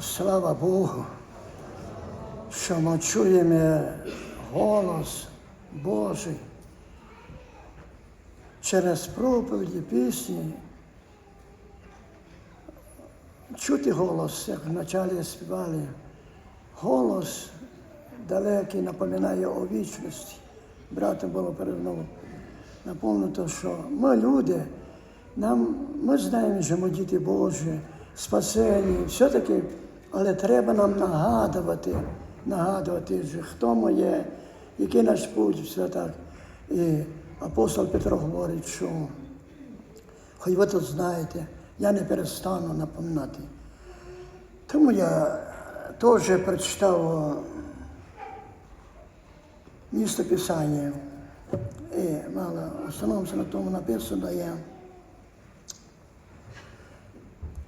Слава Богу, що ми чуємо голос Божий через проповіді, пісні. Чути голос, як вначалі співали. Голос далекий напоминає о вічності. Брату було перед мною наповнено, що ми люди, нам, ми знаємо, що ми діти Божі, спасені, все-таки, але треба нам нагадувати, нагадувати, хто ми є, який наш путь, все так. І апостол Петро говорить, що хоч ви тут знаєте, я не перестану напоминати. Тому я теж прочитав місто Писання. І мало основному на тому написано є.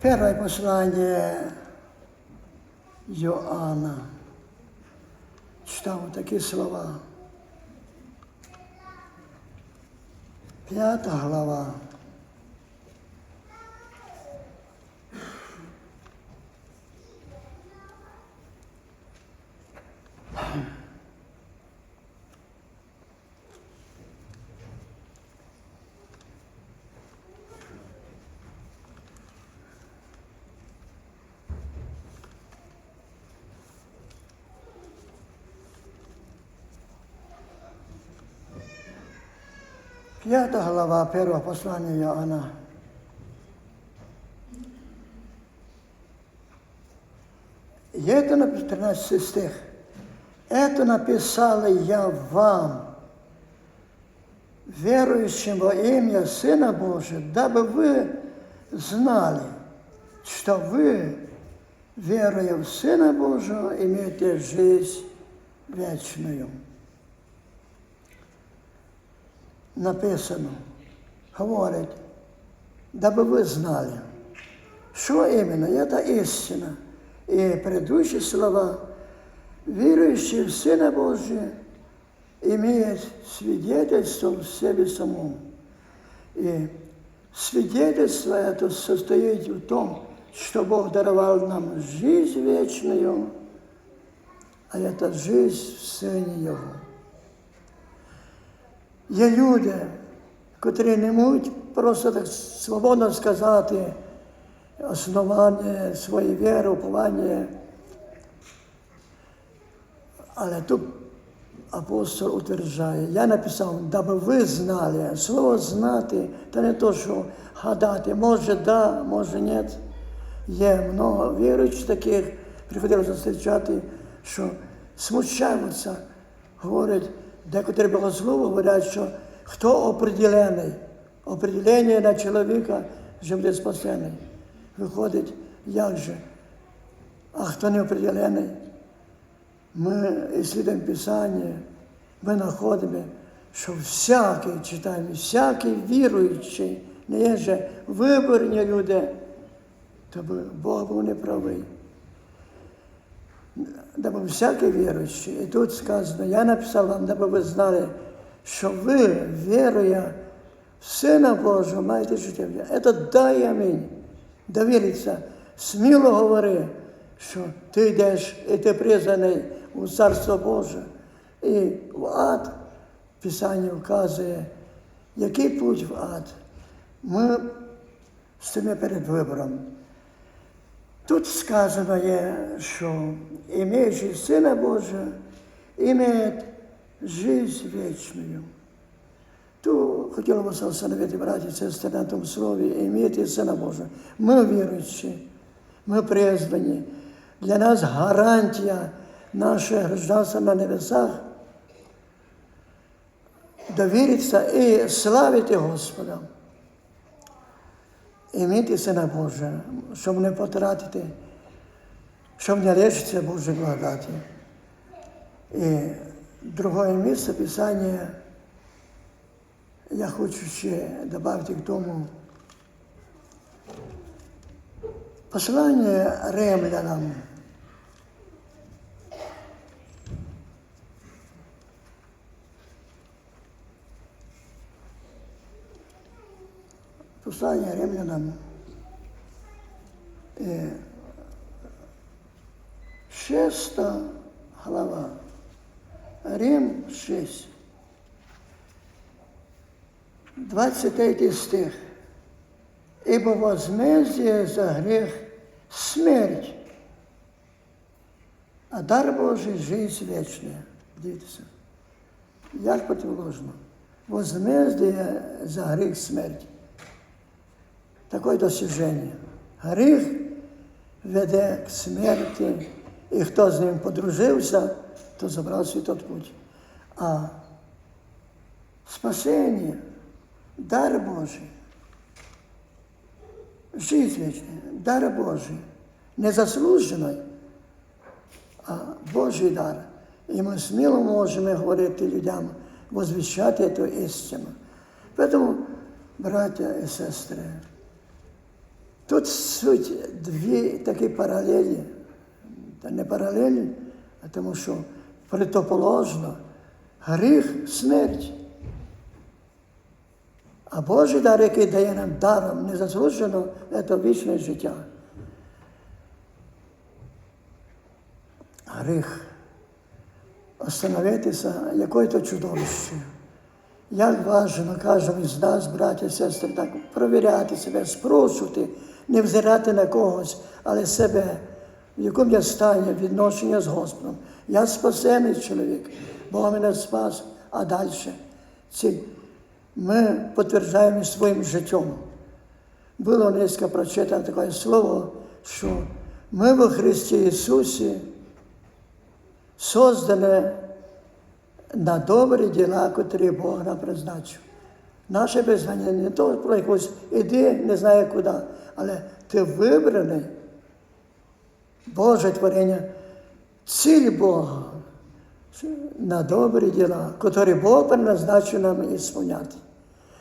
Перше послання Йоанна. Читав такі слова. П'ята глава. П'ята глава першого послання Йоанна. И это написано, 13 стих. Это написала я вам, верующим во имя Сына Божия, дабы вы знали, что вы, веруя в Сына Божьего, имеете жизнь вечную. Написано, говорить, дабы вы знали, что именно, это истина. И предыдущие слова, верующий в Сына Божия, имеет свидетельство в себе самом. И свидетельство это состоит в том, что Бог даровал нам жизнь вечную, а это жизнь в Сині Його. Є люди, котрі не можуть просто так свободно сказати основання своєї віри, уповання. Але тут апостол утверджає, я написав, даби ви знали, слово знати, це не то, що гадати, може да, може ні. Є много віруючих таких, приходилося зустрічати, що смущаються, говорять, декотрі богослови говорять, що хто определений, определення на чоловіка, буде спасений. Виходить, як же? А хто не определений? Ми исследуємо Писання, ми знаходимо, що всякий читаємо, всякий віруючий, не є же виборні люди, то Бог був неправий. Даби всякий віруючий. І тут сказано, я написав вам, даби ви знали, що ви, віруя в Сина Божого, маєте життя. Це дай амінь. Довіриться, сміло говори, що ти йдеш і ти призваний у Царство Боже. І в ад Писання вказує, який путь в ад. Ми стоїмо перед вибором. Тут сказано є, що імеючи Сина Божого, імеє жизнь вічну. То хотіло б встановити, браті сестри, на тому слові, іміти Сина Божого. Ми віруючі, ми призвані. Для нас гарантія наше гражданства на небесах довіритися і славити Господа. Іміти Сина Божа, щоб не потратити, щоб не лишитися Божої благодаті. І друге місце Писання я хочу ще додати к тому послання римлянам. Послання римлянам. Е, Шеста глава. Рим 6. 23 стих. Ибо возмездие за грех смерть, а дар Божий жизнь вечная. Дивіться. Як противоложно? Возмездие за грех смерть. Такое досяження. Гріх веде к смерті, і хто з ним подружився, то забрав свій тот путь. А спасення, дар Божий, жизнь вічна, дар Божий, незаслужений, а Божий дар. І ми сміло можемо говорити людям, возвіщати цю істину. Тому, браття і сестри, Тут суть дві такі паралелі, та не паралелі, а тому що протиположно гріх смерть. А Божий дар, який дає нам даром незаслужено, це вічне життя. Гріх. Остановитися якою-то чудовищем. Як важливо кожному з нас, браття і сестри, так провіряти себе, спрошувати, не взирати на когось, але себе, в якому я стані відношення з Господом. Я спасений чоловік, Бог мене спас, а далі ці ми підтверджуємо своїм життям. Було низько прочитано таке слово, що ми во Христі Ісусі создані на добрі діла, котрі Бог нам призначив. Наше признання не то про якусь іди, не знаю куди, але ти вибраний, Боже творіння, ціль Бога на добрі діла, котрі Бог призначив нам ісполняти.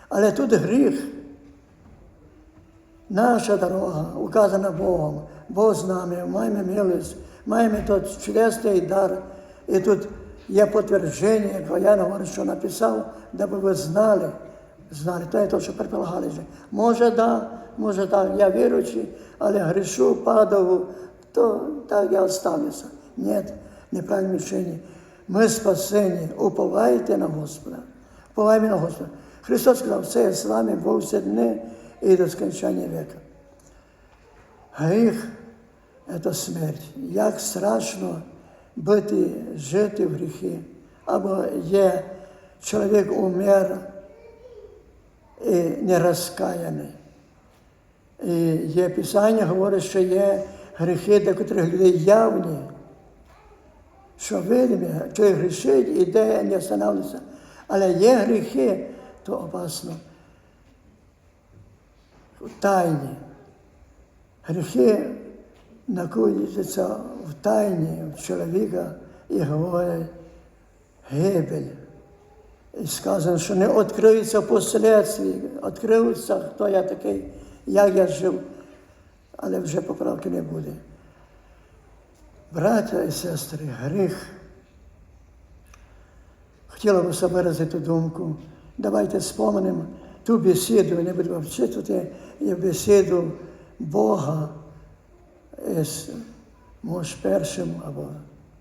Але тут гріх. Наша дорога указана Богом, Бог з нами, маємо милість, маємо тот чудесний дар. І тут є підтвердження, як я говорю, що написав, даби ви знали, знали, то є те, що предполагали. Може, да, може так, я віруючий, але грішу, падав, то так я остануся. Ні, неправильне мішені. Ми спасені, уповайте на Господа. Уповаємо на Господа. Христос сказав, все я з вами Бог все дни і до скончання віка. Гріх це смерть. Як страшно бути, жити в гріхі. Або є чоловік умер і не розкаяний. І є Писання говорить, що є гріхи, для котрих людей явні, що видимі, чоловік грішить, іде, не встановлюється. Але є гріхи, то опасно. Тайні. Гріхи знаходяться в тайні в чоловіка і говорять гибель. І сказано, що не відкриються впоследстві, відкриються, хто я такий, як я жив, але вже поправки не буде. Браття і сестри, гріх. Хотіла б себе виразити думку. Давайте спомнимо ту бесіду, не будемо є бесіду Бога з може першим або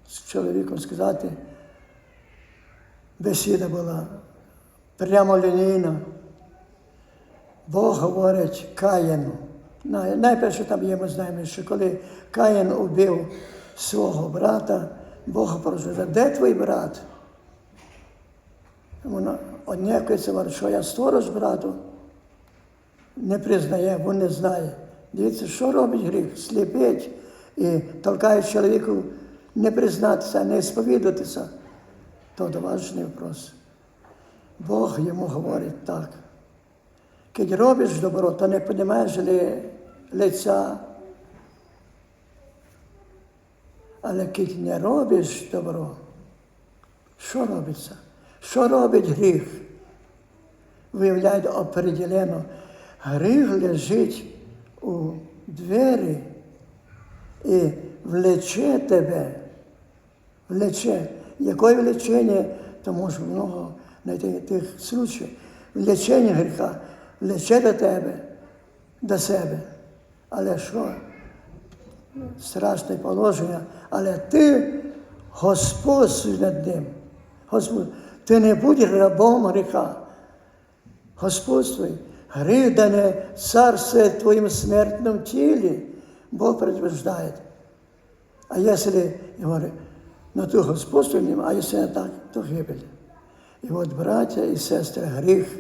з чоловіком сказати. Бесіда була прямолінійна. Бог говорить Каїну. Найперше там є, ми знаємо, що коли Каїн убив свого брата, Бог порушує, де твій брат? Воно однякується, говорить, що я сторож брату, не признає, бо не знає. Дивіться, що робить гріх? Сліпить і толкає чоловіку не признатися, не сповідатися. То важний вопрос. Бог йому говорить так. Коли робиш добро, то не піднімаєш ли лиця. Але коли не робиш добро, що робиться? Що робить гріх? Виявляє определено. Гріх лежить у двері і влече тебе. Влече. Яке влечення, то може много знайти тих случаїв. Влечення гріха, влече до тебе, до себе. Але що? страшне положення, але ти господствуй над ним. Господь, ти не будь рабом гріха. Господствуй, гріх да не в твоїм смертному тілі, Бог предупреждает. А если, я говорю, на ту господствуй а если не так, то гибель. І от, браття і сестри, гріх,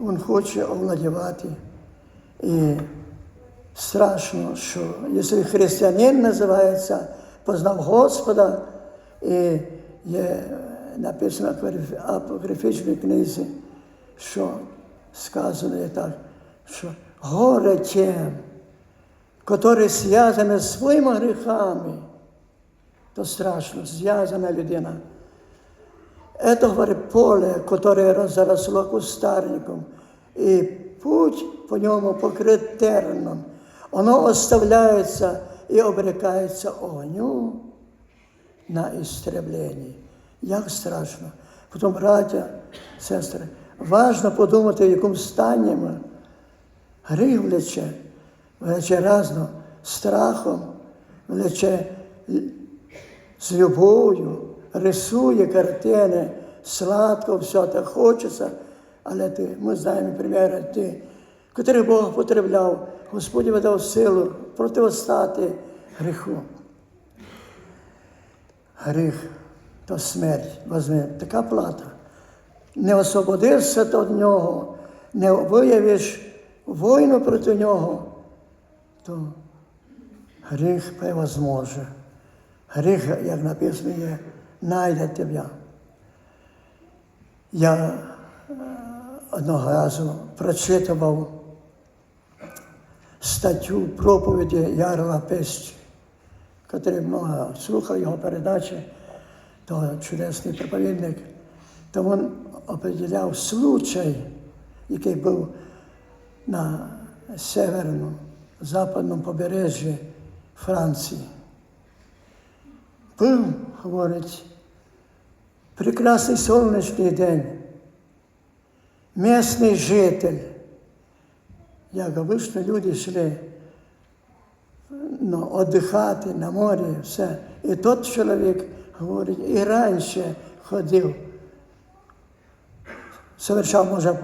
він хоче овладівати. І страшно, що якщо християнин називається, познав Господа, і є написано в апокрифічній книзі, що сказано є так, що горе тем, которые связаны з своїми гріхами, то страшно, зв'язана людина. Это, говорит, поле, которое разросло кустарником, и путь по ньому покрит терном. Оно оставляется и обрекается огню на істреблення. Як страшно. Потім, браття, сестри, важно подумати, в якому стані ми. Гріх влече, влече разно страхом, влече з любов'ю, рисує картини, сладко все так хочеться, але ти, ми знаємо приміри ти, котрий Бог потребляв, Господь видав силу противостати гріху. Гріх то смерть, возьми, така плата. Не освободишся від нього, не виявиш війну проти нього, то гріх превозможе. Гріх, як написано, є, найде тебе. Я е, одного разу прочитував статтю проповіді Ярла Пещі, який много слухав його передачі, то чудесний проповідник, то він определяв случай, який був на северному, западному побережжі Франції. Був, говорить, прекрасний сонячний день. Місний житель, як обично люди йшли ну, віддихати на морі, все. І тот чоловік, говорить, і раніше ходив, совершав, може,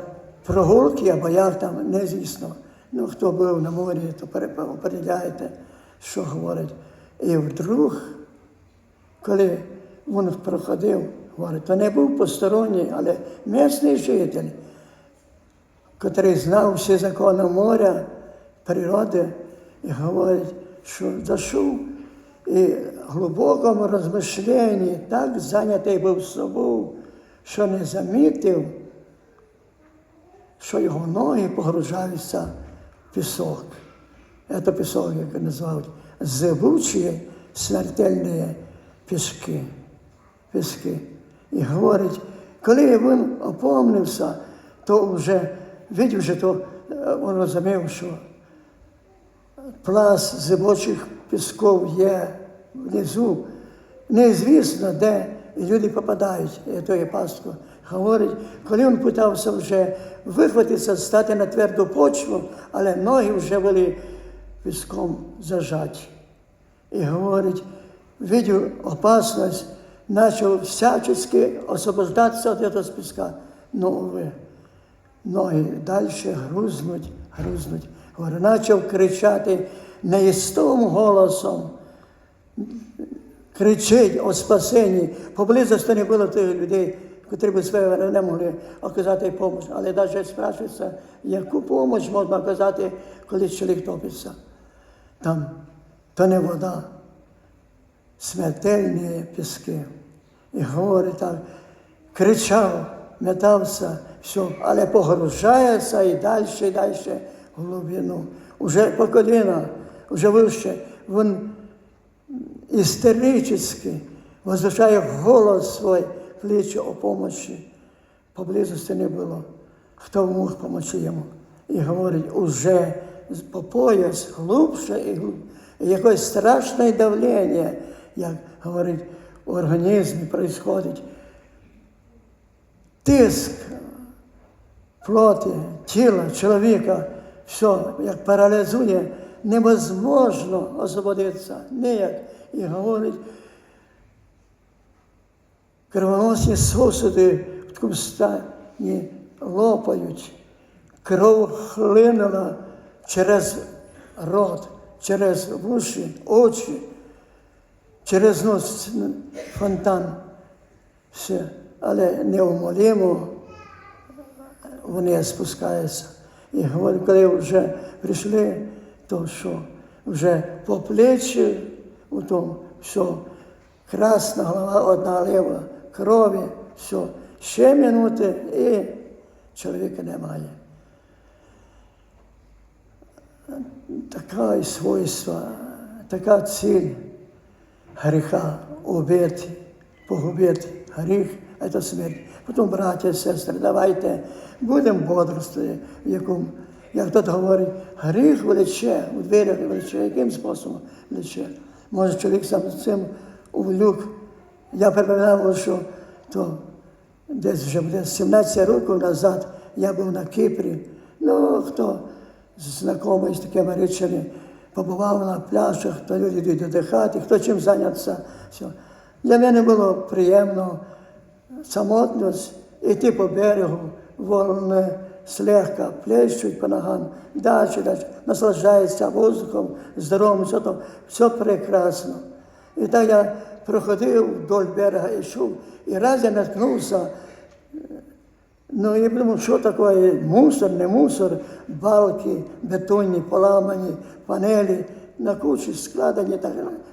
прогулки або як там, незвісно. Ну, хто був на морі, то переглядаєте, що говорить. І вдруг коли він проходив, говорить, то не був посторонній, але місний житель, який знав всі закони моря, природи, і говорить, що зайшов і в глибокому розмишленні так зайнятий був собою, що не замітив, що його ноги погружаються в пісок. Це пісок, як називають, зибучі смертельні піски, піски. І говорить, коли він опомнився, то вже видів, вже, то е, він розумів, що пласт зибочих пісків є внизу. Незвісно, де люди попадають, то є пастку. Говорить, коли він питався вже вихватитися, стати на тверду почву, але ноги вже були піском зажаті. І говорить, видел опасность, начал всячески освобождаться от этого списка. Но, увы, ноги дальше грузнуть, грузнуть. Говорю, почав кричати неїстовим голосом, кричить о спасенні. Поблизості не було тих людей, котрі б своє не могли оказати допомогу. Але навіть спрашується, яку допомогу можна оказати, коли чоловік топиться. Там то не вода смертельні піски. І говорить так, кричав, метався, все, але погружається і далі, і далі в глибину. Уже по коліна, вже вище, він істерично возвишає голос свій, кличе о помощі. Поблизості не було. Хто мог допомогти йому? І говорить, уже по пояс глубше і глубше. І якесь страшне давлення як говорить, в організмі происходить тиск плоті, тіла, чоловіка, все, як паралізує, невозможно освободитися. Ніяк. І говорить, кровоносні сосуди в такому стані лопають. Кров хлинула через рот, через вуші, очі, через нос фонтан. Все. Але неумолимо вони спускаються. І коли вже прийшли, то що вже по плечі у тому, все, красна голова, одна лева, крові, все. Ще минути і чоловіка немає. Така і свойства, така ціль гріха убити, погубити гріх це смерть. Потім, браття сестри, давайте будемо бодрствувати, в якому, як тут говорить, гріх влече, у дверях влече, яким способом влече. Може, чоловік сам цим увлюк. Я припоминав, що то десь вже буде 17 років назад я був на Кіпрі. Ну, хто знайомий з такими речами, побував на пляжах, то люди йдуть додихати, хто чим зайнятися. Все. Для мене було приємно самотність, йти по берегу, волни слегка, плещуть по ногам, далі, далі, наслаждається воздухом, здоров'ям, все, то, все прекрасно. І так я проходив вдоль берега, йшов, і раз я наткнувся, ну я думав, що таке мусор, не мусор, балки, бетонні, поламані, панелі, на кучі складені, так,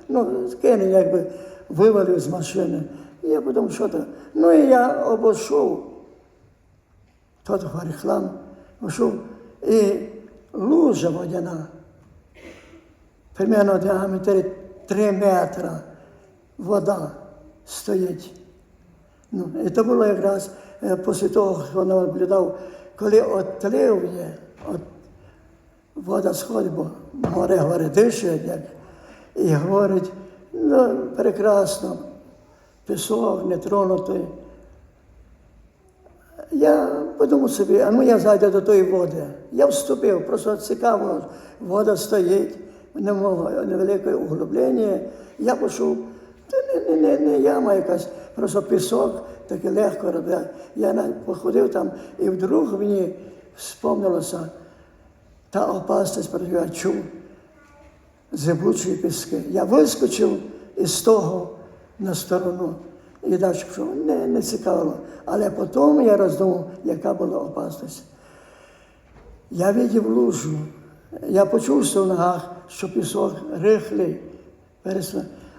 ну, кинені, якби вивалив з машини. І я подумав, що це. Ну і я обійшов. Тот хлам, обійшов, і лужа водяна, примерно діаметрі 3 метри вода стоїть. Ну, і це було якраз після того, що вона наблюдав, коли отлив є, от вода сходить, бо море говорить, дише, як, і говорить, ну, прекрасно, пісок нетронутий. Я подумав собі, а ну я зайду до тої води. Я вступив, просто цікаво, вода стоїть, невелике углублення. Я пішов, це не, не, не, не яма якась, просто пісок, таке легко робив. Я походив там, і вдруг мені спомнилося та опасність, про яку я чув зибучої піски. Я вискочив із того на сторону і далі пішов. Не, не цікаво. Але потім я роздумав, яка була опасність. Я видів лужу, я почув в ногах, що пісок рихлий,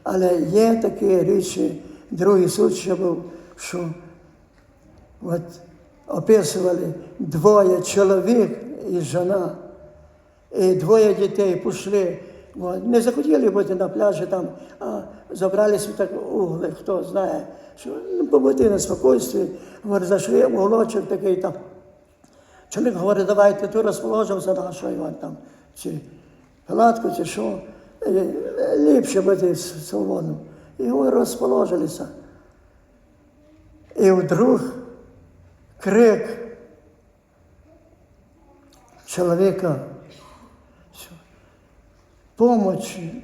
але є такі речі, другий суд ще був, що от описували двоє чоловік і жена, і двоє дітей пішли. Не захотіли бути на пляжі там, а забралися так угли, хто знає, що ну, побути на спокійстві. Говорить, зайшли в уголочок такий там. Чоловік говорить, давайте тут розположимося на що Іван там, чи палатку, чи що. Е, Ліпше бути свободним. І розположилися. І вдруг крик чоловіка помочі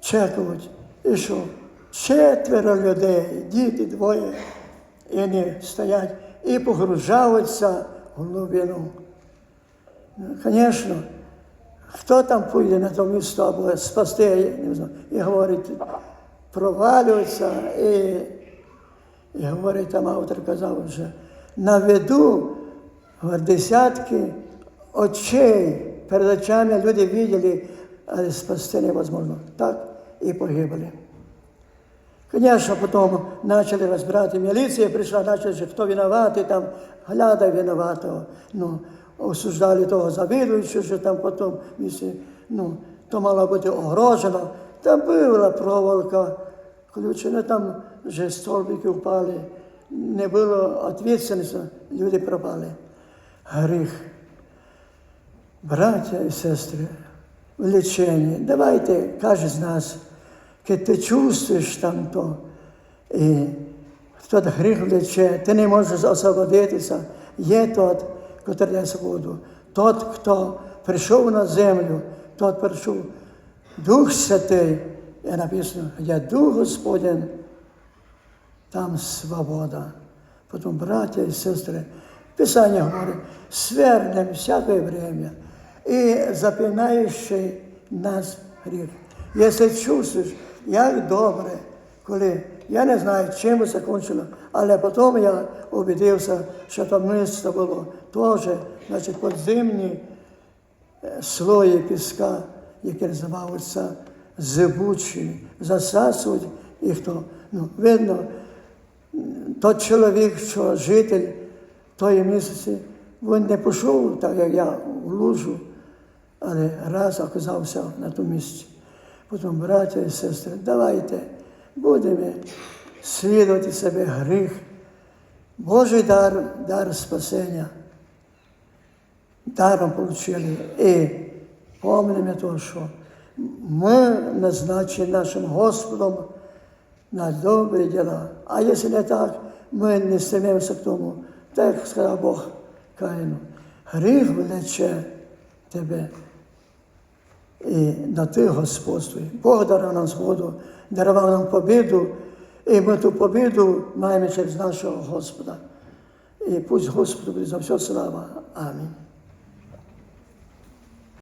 чекають. І що? Четверо людей, діти двоє, і вони стоять і погружаються в глибину. Звісно, хто там поїде на то місто або спасти, не знаю, і говорить, провалюється, і, і говорить, там автор казав вже, на виду десятки очей перед очами люди видели, але спасти невозможно. Так і погибли. Конечно, потом начали разбирать, милиция пришла, начали, кто виноватый, там, гляда виноватого, ну, осуждали того завідуючого, що там потім, ну, то мало бути огрожено. Там була проволока, включена, там вже столбики впали, не було відповідальності, люди пропали. Гріх. Браття і сестри, в ліченні, давайте, каже з нас, коли ти чувствуєш там то, і хто гріх влече, ти не можеш освободитися, є тот, хто дає свободу, тот, хто прийшов на землю, тот прийшов Дух Святий, і написано, я Дух Господень, там свобода. Потім, браття і сестри, Писання говорить, свернем всякое время і запинаючий нас гріх. Якщо чувствуєш, як добре, коли я не знаю, чим закінчило, але потім я убедився, що там місце було теж, значить, подземні е, слої піска, які називаються зибучі, засасують їх то. Ну, видно, той чоловік, що житель тої місяці, він не пішов, так як я в лужу, але раз оказався на тому місці. Потім, браття і сестри, давайте будемо слідувати себе гріх. Божий дар, дар спасення. Даром отримали. І пам'ятаємо то, що ми назначені нашим Господом на добрі діла. А якщо не так, ми не стремимося к тому, так сказав Бог Каїну. Гріх влече тебе. І на ти господствуй. Бог дарував нам згоду, дарував нам побіду, і ми ту побіду маємо через нашого Господа. І пусть Господу буде за все слава. Амінь.